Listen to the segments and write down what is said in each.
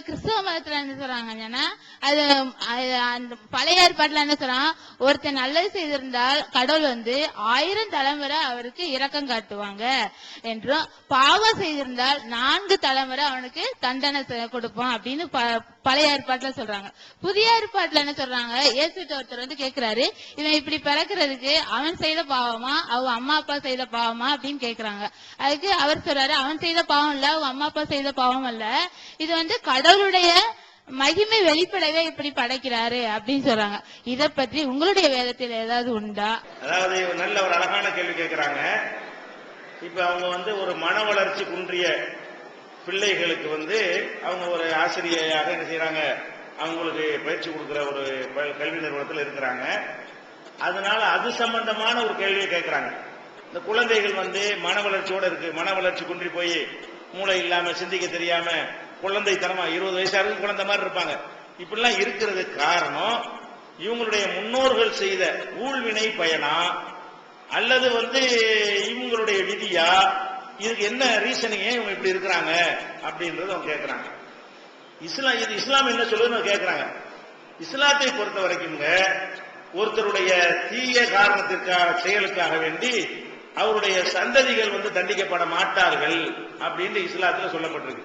கிறிஸ்தவ மதத்துல என்ன சொல்றாங்கன்னா அது அது அந்த பழைய ஏற்பாட்டுல என்ன சொல்றான் ஒருத்தர் நல்லது செய்திருந்தால் கடவுள் வந்து ஆயிரம் தலைமுறை அவருக்கு இரக்கம் காட்டுவாங்க என்றும் பாவம் செய்திருந்தால் நான்கு தலைமுறை அவனுக்கு தண்டனை கொடுப்போம் அப்படின்னு பழைய ஏற்பாட்டுல சொல்றாங்க. புதிய ஏற்பாட்டுல என்ன சொல்றாங்க? இயேசுட்ட ஒருத்தர் வந்து கேக்குறாரு இவன் இப்படி பிறக்கிறதுக்கு அவன் செய்த பாவமா? அவ அம்மா அப்பா செய்த பாவமா? அப்படின்னு கேக்குறாங்க. அதுக்கு அவர் சொல்றாரு அவன் செய்த பாவம் இல்ல அவ அம்மா அப்பா செய்த பாவம் இல்ல இது வந்து கடவுளுடைய மகிமை வெளிப்படவே இப்படி படைக்கிறாரு அப்படின்னு சொல்றாங்க. இத பற்றி உங்களுடைய வேதத்தில் ஏதாவது உண்டா? அதாவது நல்ல ஒரு அழகான கேள்வி கேட்கிறாங்க இப்ப அவங்க வந்து ஒரு மன வளர்ச்சி குன்றிய பிள்ளைகளுக்கு வந்து அவங்க ஒரு ஆசிரியையாக என்ன செய்யறாங்க அவங்களுக்கு பயிற்சி கொடுக்குற ஒரு ப- கல்வி நிறுவனத்தில் இருக்கிறாங்க. அதனால அது சம்பந்தமான ஒரு கேள்வியை கேட்கிறாங்க இந்த குழந்தைகள் வந்து மன வளர்ச்சியோட இருக்கு. மன வளர்ச்சி குன்றி போய் மூளை இல்லாம சிந்திக்க தெரியாம குழந்தைத்தனமா இருபது வயசா இருக்கு குழந்தை மாதிரி இருப்பாங்க. இப்படிலாம் இருக்கிறது காரணம் இவங்களுடைய முன்னோர்கள் செய்த ஊழ்வினை பயனா அல்லது வந்து இவங்களுடைய விதியா இதுக்கு என்ன ரீசனிங்க இவங்க இப்படி இருக்கிறாங்க அப்படின்றத அவங்க கேட்கறாங்க இஸ்லாம் இது இஸ்லாம் என்ன சொல்லுதுன்னு அவங்க கேட்கறாங்க இஸ்லாத்தை பொறுத்த வரைக்குங்க ஒருத்தருடைய தீய காரணத்திற்காக செயலுக்காக வேண்டி அவருடைய சந்ததிகள் வந்து தண்டிக்கப்பட மாட்டார்கள் அப்படின்னு இஸ்லாத்துல சொல்லப்பட்டிருக்கு.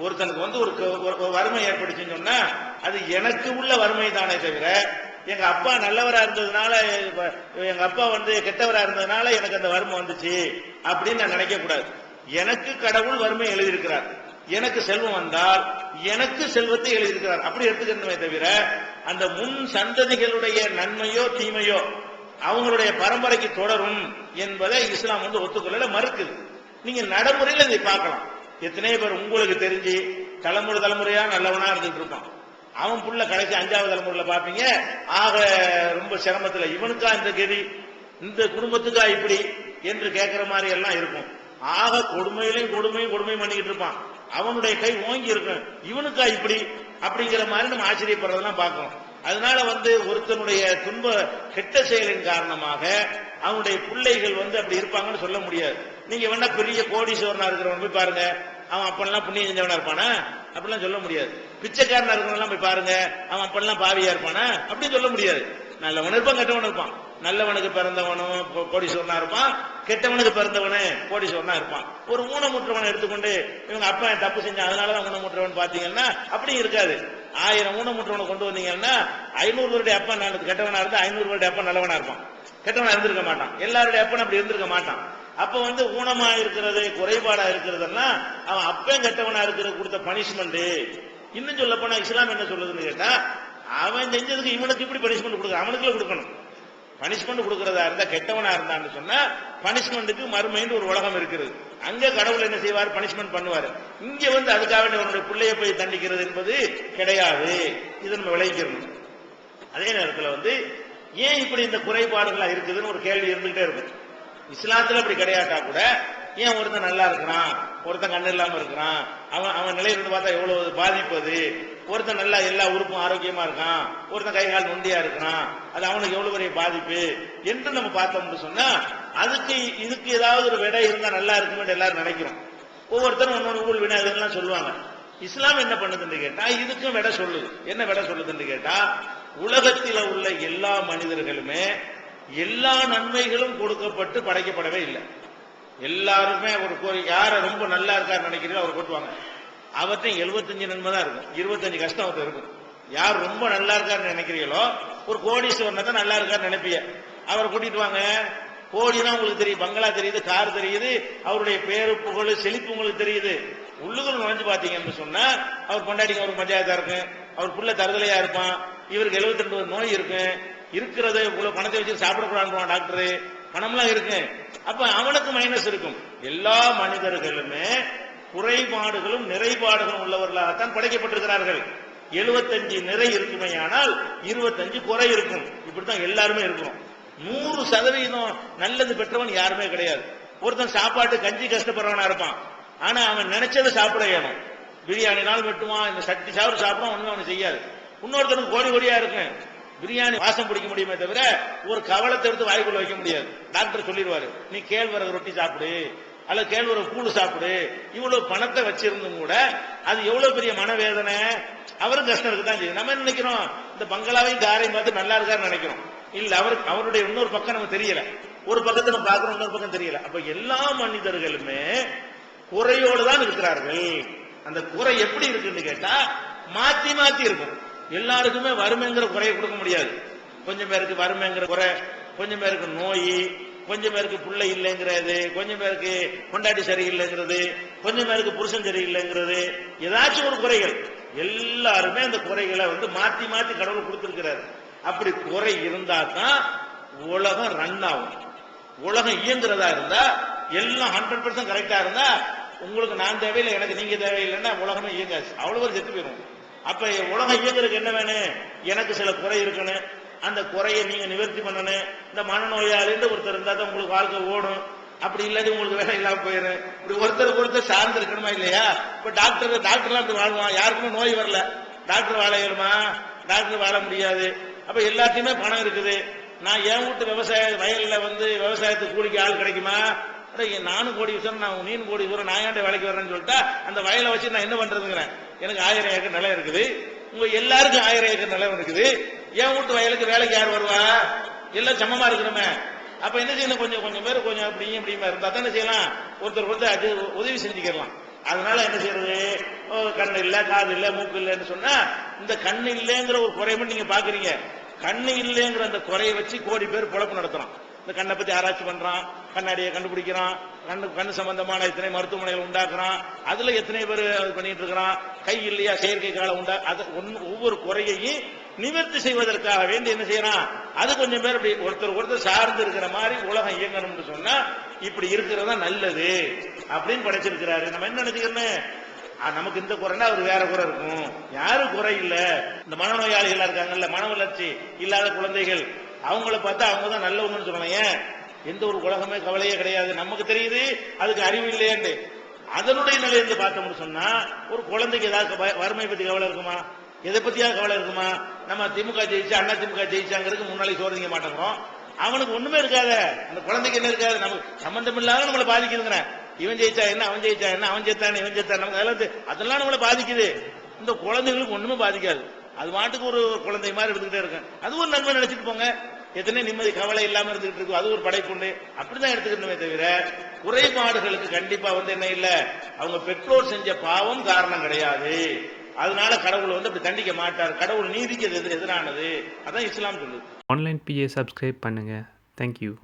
ஒருத்தனுக்கு வந்து ஒரு ஒரு- வறுமை ஏற்படுச்சுன்னு சொன்னா அது எனக்கு உள்ள வறுமை தானே தவிர எங்க அப்பா நல்லவரா இருந்ததுனால எங்க அப்பா வந்து கெட்டவரா இருந்ததுனால எனக்கு அந்த வறுமை வந்துச்சு அப்படின்னு நான் நினைக்க கூடாது. எனக்கு கடவுள் வறுமை எழுதியிருக்கிறார். எனக்கு செல்வம் வந்தால் எனக்கு செல்வத்தை எழுதியிருக்கிறார். அப்படி எடுத்துக்கணுமே தவிர அந்த முன் சந்ததிகளுடைய நன்மையோ தீமையோ அவங்களுடைய பரம்பரைக்கு தொடரும் என்பதை இஸ்லாம் வந்து ஒத்துக்கொள்ள மறுக்குது. நீங்க நடைமுறையில் இதை பார்க்கலாம். எத்தனை பேர் உங்களுக்கு தெரிஞ்சு தலைமுறை தலைமுறையா நல்லவனா இருந்துட்டு இருப்பான். அவன் புள்ள கடைசி அஞ்சாவது தலைமுறையில பாப்பீங்க ஆக ரொம்ப சிரமத்துல. இவனுக்கா இந்த கதி? இந்த குடும்பத்துக்கா இப்படி? என்று கேட்கிற மாதிரி எல்லாம் இருக்கும். ஆக கொடுமையிலையும் கொடுமையும் கொடுமையும் பண்ணிக்கிட்டு இருப்பான். அவனுடைய கை ஓங்கி இருக்கும். இவனுக்கா இப்படி? அப்படிங்கிற மாதிரி நம்ம ஆச்சரியப்படுறதெல்லாம் பார்க்கணும். அதனால வந்து ஒருத்தனுடைய துன்ப கெட்ட செயலின் காரணமாக அவனுடைய பிள்ளைகள் வந்து அப்படி இருப்பாங்கன்னு சொல்ல முடியாது. நீங்க வேணா பெரிய கோடீஸ்வரனா இருக்கிறவன் போய் பாருங்க. அவன் அப்பெல்லாம் புண்ணியம் செஞ்சவனா இருப்பானா? அப்படிலாம் சொல்ல முடியாது. பிச்சைக்காரனா இருக்கணும் போய் பாருங்க. அவன் அப்பெல்லாம் பாவியா இருப்பானா? அப்படின்னு சொல்ல முடியாது. நல்லவன் இருப்பான் கெட்டவன் இருப்பான். நல்லவனுக்கு பிறந்தவனும் கோடீஸ்வரனா இருப்பான். கெட்டவனுக்கு பிறந்தவனு கோடீஸ்வரனா இருப்பான். ஒரு ஊனமுற்றவனை எடுத்துக்கொண்டு இவங்க அப்பா தப்பு செஞ்சான் அதனாலதான் ஊனமுற்றவன் பாத்தீங்கன்னா அப்படி இருக்காது. ஆயிரம் ஊனமுற்றவனை கொண்டு வந்தீங்கன்னா ஐநூறு பேருடைய அப்பா நல்லது கெட்டவனா இருந்தா ஐநூறு வருடைய அப்பா நல்லவனா இருப்பான். கெட்டவனா இருந்திருக்க மாட்டான். எல்லாருடைய அப்பனும் அப்படி இருந்திருக்க மாட்டான். அப்ப வந்து ஊனமா இருக்கிறது குறைபாடா இருக்கிறதெல்லாம் அவன் அப்பே கெட்டவனா இருக்கிறது கொடுத்த பனிஷ்மெண்ட் இன்னும் சொல்ல போனா இஸ்லாம் என்ன சொல்லுதுன்னு கேட்டா அவன் செஞ்சதுக்கு இவனுக்கு இப்படி பனிஷ்மெண்ட் கொடுக்க அவனுக்குள்ள கொடுக்கணும். பனிஷ்மெண்ட் கொடுக்கறதா இருந்தா கெட்டவனா இருந்தான்னு சொன்னா பனிஷ்மெண்ட்டுக்கு மறுமைன்னு ஒரு உலகம் இருக்குது. அங்க கடவுள் என்ன செய்வார்? பனிஷ்மெண்ட் பண்ணுவார். இங்க வந்து அதுக்காக அவனுடைய பிள்ளைய போய் தண்டிக்கிறது என்பது கிடையாது. இதை நம்ம விளைவிக்கிறோம் அதே நேரத்துல வந்து ஏன் இப்படி இந்த குறைபாடுகளா இருக்குதுன்னு ஒரு கேள்வி இருந்துகிட்டே இருக்கும். இஸ்லாத்துல அப்படி கிடையாட்டா கூட ஏன் ஒருத்தன் நல்லா இருக்கிறான்? ஒருத்தன் கண்ணு இல்லாம இருக்கிறான். அவன் அவன் நிலை இருந்து பார்த்தா எவ்வளவு பாதிப்பது ஒருத்தன் நல்லா எல்லா உறுப்பும் ஆரோக்கியமா இருக்கான். ஒருத்தன் கை கால் நொண்டியா இருக்கிறான். அது அவனுக்கு எவ்வளவு பெரிய பாதிப்பு? என்று நம்ம பார்த்தோம்னு சொன்னா அதுக்கு இதுக்கு ஏதாவது ஒரு விடை இருந்தா நல்லா இருக்குன்னு எல்லாரும் நினைக்கிறோம். ஒவ்வொருத்தரும் ஒன்னொன்று ஊழல் வினா சொல்லுவாங்க. இஸ்லாம் என்ன பண்ணுதுன்னு கேட்டா இதுக்கும் விட சொல்லுது என்ன விட சொல்லுதுன்னு கேட்டா உலகத்தில உள்ள எல்லா மனிதர்களுமே எல்லா நன்மைகளும் கொடுக்கப்பட்டு படைக்கப்படவே இல்லை. எல்லாருமே ஒரு கோரி- யார ரொம்ப நல்லா இருக்காரு நினைக்கிறீங்களோ அவர் கூட்டுவாங்க. அவர்கிட்ட எழுபத்தஞ்சு நன்மை தான் இருக்கும். இருபத்தஞ்சு கஷ்டம் அவர்கிட்ட இருக்கும். யார் ரொம்ப நல்லா இருக்காருன்னு நினைக்கிறீங்களோ ஒரு கோடீஸ்வரனை தான் நல்லா இருக்காருன்னு நினைப்பீங்க. அவரை கூட்டிட்டு வாங்க. கோடினா உங்களுக்கு தெரியும். பங்களா தெரியுது கார் தெரியுது அவருடைய பேரு புகழ் செழிப்பு உங்களுக்கு தெரியுது. உள்ளுக்குள் நுழைஞ்சு பாத்தீங்கன்னு சொன்னா அவர் கொண்டாடிங்க ஒரு பஞ்சாயத்தா இருக்கு அவர் புள்ள தருதலையா இருப்பான். இவருக்கு 72 ரெண்டு நோய் இருக்கு. இருக்கிறது இவ்வளவு பணத்தை வச்சு சாப்பிடக்கூடாதுவான் டாக்டர். பணம்லாம் இருக்கு. அப்ப அவனுக்கு மைனஸ் இருக்கும். எல்லா மனிதர்களுமே குறைபாடுகளும் நிறைபாடுகளும் உள்ளவர்களாகத்தான் படைக்கப்பட்டிருக்கிறார்கள். 75 நிறை இருக்குமே ஆனால் இருபத்தஞ்சு குறை இருக்கும். இப்படித்தான் எல்லாருமே இருக்கும் நூறு சதவீதம் நல்லது பெற்றவன் யாருமே கிடையாது. ஒருத்தன் சாப்பாட்டு கஞ்சி கஷ்டப்படுறவனா இருப்பான். ஆனா அவன் நினைச்சதை சாப்பிட வேணும் பிரியாணி நாள் வெட்டுவான் இந்த சட்டி சாப்பிட சாப்பிடுவான் ஒண்ணும் அவன் செய்யாது. இன்னொருத்தனுக்கு கோடி கோடியா இருக்கும் பிரியாணி வாசம் பிடிக்க முடியுமே தவிர ஒரு கவலத்தை எடுத்து வாய்க்குள்ள வைக்க முடியாது. டாக்டர் சொல்லிடுவாரு நீ கேழ்வரகு ரொட்டி சாப்பிடு அல்ல கேழ்வரகு கூழ் சாப்பிடு. இவ்வளவு பணத்தை வச்சிருந்தும் கூட அது எவ்வளவு பெரிய மனவேதனை? அவரும் கஷ்டம் இருக்குதான் செய்யுது நம்ம என்ன நினைக்கிறோம்? இந்த பங்களாவையும் காரையும் பார்த்து நல்லா இருக்காருன்னு நினைக்கிறோம். இல்ல அவருக்கு அவருடைய இன்னொரு பக்கம் நமக்கு தெரியல. ஒரு பக்கத்தை நம்ம பார்க்கிறோம் இன்னொரு பக்கம் தெரியல. அப்ப எல்லா மனிதர்களுமே குறையோடு தான் இருக்கிறார்கள். அந்த குறை எப்படி இருக்குன்னு கேட்டா மாத்தி மாத்தி இருக்கும். எல்லாருக்குமே வறுமைங்கிற குறையை கொடுக்க முடியாது. கொஞ்சம் பேருக்கு வறுமைங்கிற குறை கொஞ்சம் பேருக்கு நோய் கொஞ்சம் பேருக்கு பிள்ளை இல்லைங்கிறது கொஞ்சம் பேருக்கு கொண்டாட்டி சரியில்லைங்கிறது கொஞ்சம் பேருக்கு புருஷன் சரியில்லைங்கிறது ஏதாச்சும் ஒரு குறைகள். எல்லாருமே அந்த குறைகளை வந்து மாத்தி மாத்தி கடவுள் கொடுத்திருக்கிறாரு. அப்படி குறை இருந்தா தான் உலகம் ரன் ஆகும். உலகம் இயங்குறதா இருந்தா எல்லாம் ஹண்ட்ரட் பர்சன்ட் கரெக்டா இருந்தா உங்களுக்கு நான் தேவையில்லை எனக்கு நீங்க தேவையில்லைன்னா உலகமே இயங்காது. அவ்வளவு ஒரு செத்து போயிடும் அப்ப உலகம் இயங்குறதுக்கு என்ன வேணும்? எனக்கு சில குறை இருக்கணும். அந்த குறையை நீங்க நிவர்த்தி பண்ணணும். இந்த மனநோயாளின்னு ஒருத்தர் இருந்தா தான் உங்களுக்கு வாழ்க்கை ஓடும். அப்படி இல்லாத உங்களுக்கு வேலை இல்லாம போயிடும். இப்படி ஒருத்தர் ஒருத்தர் சார்ந்து இருக்கணுமா இல்லையா? இப்ப டாக்டர் டாக்டர்லாம் அப்படி வாழ்வான். யாருக்குமே நோய் வரல. டாக்டர் வாழ இயலுமா? டாக்டர் வாழ முடியாது. அப்ப எல்லாத்தையுமே பணம் இருக்குது. நான் என் வீட்டு விவசாய வயல்ல வந்து விவசாயத்துக்கு கூலிக்கு ஆள் கிடைக்குமா? நானும் கோடி விஷயம் நான் நீனும் கோடி விஷயம் நான் ஏன்டா வேலைக்கு வரேன்னு சொல்லிட்டா அந்த வயலை வச்சு நான் என்ன பண்றதுங்கிறேன்? எனக்கு ஆயிரம் ஏக்கர் நிலம் இருக்குது. உங்க எல்லாருக்கும் ஆயிரம் ஏக்கர் நிலம் இருக்குது. என் வீட்டு வயலுக்கு வேலைக்கு யார் வருவா? எல்லாம் சமமா இருக்கணுமே. அப்ப என்ன செய்யணும்? கொஞ்சம் கொஞ்சம் பேர் கொஞ்சம் அப்படியும் இப்படியுமா இருந்தா தானே செய்யலாம். ஒருத்தர் ஒருத்தர் அது உதவி செஞ்சுக்கலாம் அதனால என்ன செய்யறது? ஓ, கண்ணு இல்ல காது இல்ல மூக்கு இல்லைன்னு சொன்னா இந்த கண்ணு இல்லைங்கிற ஒரு குறையை நீங்க பாக்குறீங்க. கண்ணு இல்லைங்கிற அந்த குறையை வச்சு கோடி பேர் பொழப்பு நடத்துறான். இந்த கண்ணை பத்தி ஆராய்ச்சி பண்றான் கண்ணாடியை கண்டுபிடிக்கிறான் கண்ணு கண் சம்பந்தமான எத்தனை மருத்துவமனைகள் உண்டாக்குறான் அதுல எத்தனை பேர் அது பண்ணிட்டு இருக்கிறான் கை இல்லையா செயற்கை காலம் உண்டா அது ஒவ்வொரு குறையையும் நிவர்த்தி செய்வதற்காக வேண்டி என்ன செய்யறான்? அது கொஞ்சம் பேர் இப்படி ஒருத்தர் ஒருத்தர் சார்ந்து இருக்கிற மாதிரி உலகம் இயங்கணும்னு சொன்னா இப்படி இருக்கிறதா நல்லது அப்படின்னு படைச்சிருக்கிறாரு. நம்ம என்ன நினைச்சுக்கிறோன்னு நமக்கு இந்த குறைனா அவர் வேற குறை இருக்கும். யாரும் குறை இல்ல. இந்த மனநோயாளிகளா இருக்காங்கல்ல மன வளர்ச்சி இல்லாத குழந்தைகள் அவங்கள பார்த்தா அவங்க தான் நல்லவங்கன்னு சொல்லலாம். ஏன்? எந்த ஒரு உலகமே கவலையே கிடையாது. நமக்கு தெரியுது அதுக்கு அறிவு இல்லையேன்னு அதனுடைய நிலையிலிருந்து பார்த்தோம்னு சொன்னா ஒரு குழந்தைக்கு ஏதாவது வறுமை பத்தி கவலை இருக்குமா? எதை பத்தியா கவலை இருக்குமா? நம்ம திமுக ஜெயிச்சா அண்ணா திமுக ஜெயிச்சாங்கிறதுக்கு முன்னாலே சோதிக்க மாட்டேங்கிறோம். அவனுக்கு ஒண்ணுமே இருக்காத. அந்த குழந்தைக்கு என்ன இருக்காது? நமக்கு சம்பந்தம் இல்லாத நம்மளை பாதிக்குதுங்கிற. இவன் ஜெயிச்சா என்ன அவன் ஜெயிச்சா என்ன அவன் ஜெயித்தான் இவன் ஜெயித்தான் நமக்கு அதெல்லாம் அதெல்லாம் நம்மளை பாதிக்குது. இந்த குழந்தைகளுக்கு ஒண்ணுமே பாதிக்காது. அது மாட்டுக்கு ஒரு குழந்தை மாதிரி இருந்துகிட்டே இருக்கும். அது ஒரு நன்மை நினைச்சிட்டு போங்க. எத்தனை நிம்மதி கவலை இல்லாம இருந்துகிட்டு இருக்கும் அது ஒரு படைப்புண்டு. அப்படிதான் எடுத்துக்கணுமே தவிர குறைபாடுகளுக்கு கண்டிப்பா வந்து என்ன இல்ல. அவங்க பெற்றோர் செஞ்ச பாவம் காரணம் கிடையாது. அதனால கடவுள் வந்து அப்படி தண்டிக்க மாட்டார். கடவுள் நீதிக்கு எது எதிரானது? அதான் இஸ்லாம் சொல்லுது. ஆன்லைன் பிஏ சப்ஸ்கிரைப் பண்ணுங்கள் தேங்க்யூ